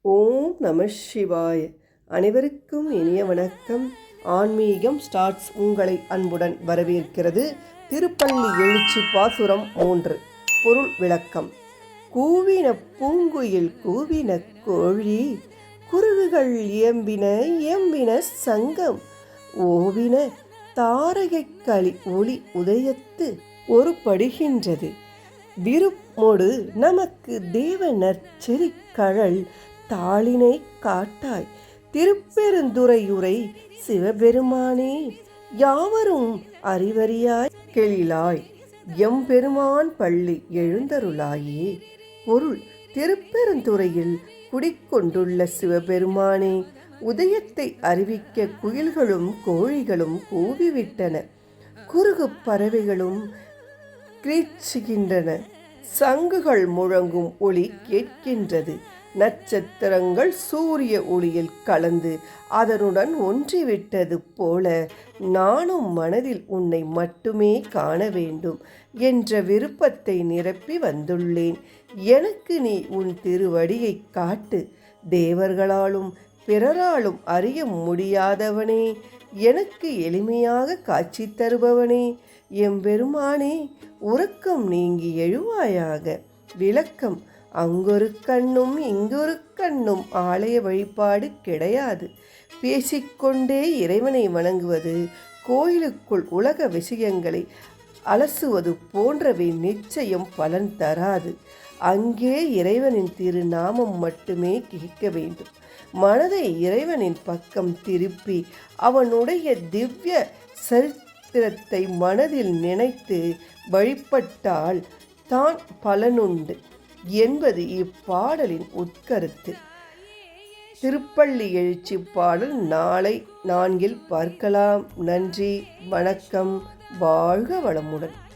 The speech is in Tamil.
ஓம் நம சிவாய. அனைவருக்கும் இனிய வணக்கம். ஆன்மீகம் ஸ்டார்ட்ஸ் உங்களை அன்புடன் வரவேற்கிறது திருப்பள்ளி எழுச்சி பாசுரம் மூன்று. பொருள் விளக்கம். கூவின பூங்குயில் கூவின கோழி குருகுகள் இயம்பின இயம்பின சங்கம் ஓவின தாரகைக்களி ஒளி உதயத்து ஒரு படுகின்றது விருப்போடு நமக்கு தேவ நற்செறிக்கழல் தாளினை காட்டாய். திருப்பெருந்துறையுரை சிவபெருமானே யாவரும் அறிவறியாய் கெளிலாய். எம்பெருமான் பள்ளி எழுந்தருளாயே. பொருள் திருப்பெருந்துறையில் குடிக்கொண்டுள்ள சிவபெருமானே உதயத்தை அறிவிக்க குயில்களும் கோழிகளும் கூவிவிட்டன. குறுகுப் பறவைகளும் கிரீச்சுகின்றன. சங்குகள் முழங்கும் ஒளி கேட்கின்றது. நட்சத்திரங்கள் சூரிய ஒளியில் கலந்து அதனுடன் ஒன்றிவிட்டது போல நானும் மனதில் உன்னை மட்டுமே காண வேண்டும் என்ற விருப்பத்தை நிரப்பி வந்துள்ளேன். எனக்கு நீ உன் திருவடியை காட்டு. தேவர்களாலும் பிறராலும் அறிய முடியாதவனே எனக்கு எளிமையாக காட்சி தருபவனே எம்பெருமானே உறக்கம் நீங்கி எழுவாயாக. விளக்கம் அங்கொரு கண்ணும் இங்கொரு கண்ணும் ஆலய வழிபாடு கிடையாது. பேசிக்கொண்டே இறைவனை வணங்குவது கோயிலுக்குள் உலக விஷயங்களை அலசுவது போன்றவை நிச்சயம் பலன் தராது. அங்கே இறைவனின் திருநாமம் மட்டுமே கேட்க வேண்டும். மனதை இறைவனின் பக்கம் திருப்பி அவனுடைய திவ்ய சரித்திரத்தை மனதில் நினைத்து வழிபட்டால் தான் பலனுண்டு. என்பது இப்பாடலின் உட்கருத்து. திருப்பள்ளி எழுச்சி பாடல் நாளை நான்கில் பார்க்கலாம். நன்றி வணக்கம் வாழ்க வளமுடன்.